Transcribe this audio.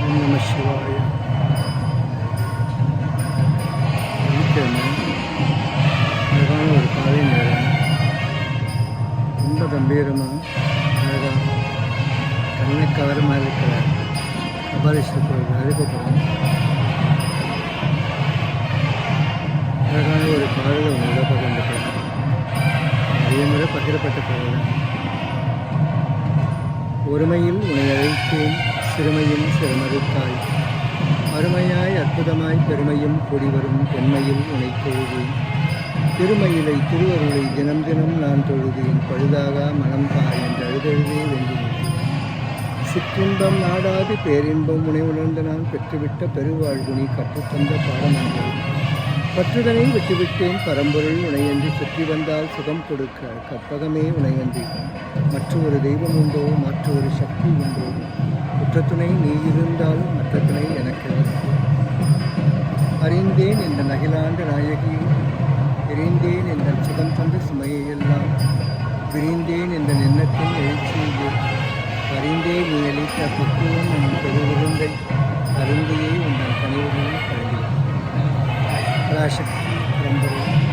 ஓம் நம சிவாய வெள்ளிக்கிழமை அழகான ஒரு காலை நேரம் ரொம்ப கம்பீரமாக அழகாக கண்ணை கவரமாக இருக்கிற கபாலீஸ்வரர் கோவில் அழுகப்படும் அழகான ஒரு பாடலை உங்களோட பகிர்ந்துக்கிறேன் முறை பகிரப்பட்ட பாடல் ஒருமையில் உன்னை அழைத்தேன் சிறுமையில் சிறுமறுத்தாய். அருமையாய் அற்புதமாய் பெருமையும் கொடிவரும் பெண்மையில் உன்னை தொழுவேன் திருமயிலை திருவருளை தினம் தினம் நான் தொழுதேன் பழுதாக மனம் தாய் என்று அழுதழுதே வேண்டினேன். சிற்றின்பம் நாடாது பேரின்பம் உணை உணர்ந்து நான் பெற்றுவிட்ட பெருவாழ்வு கற்றுத்தந்த பாடமன்று. பற்றுதனை விட்டுவிட்டேன் பரம்பொருள் உனையன்றி சுற்றி வந்தால் சுகம் கொடுக்க கற்பகமே உனையன்றி. மற்றொரு தெய்வம் உண்டோ மற்றொரு சக்தி உண்டோ மற்ற துணை நீ இருந்தால் மற்ற துணை எனக்கு அறிந்தேன் இந்த நகிலாண்டு நாயகி எரிந்தேன் இந்த சுகம் தந்த சுமையை எல்லாம் விரிந்தேன் இந்த எண்ணத்தின் எழுச்சியை அறிந்தே நீ அளித்த பக்குவம் என் பெருவிருந்தை அருந்தையே உங்கள் கனிவுகளை கலாசக்தி பராசக்தி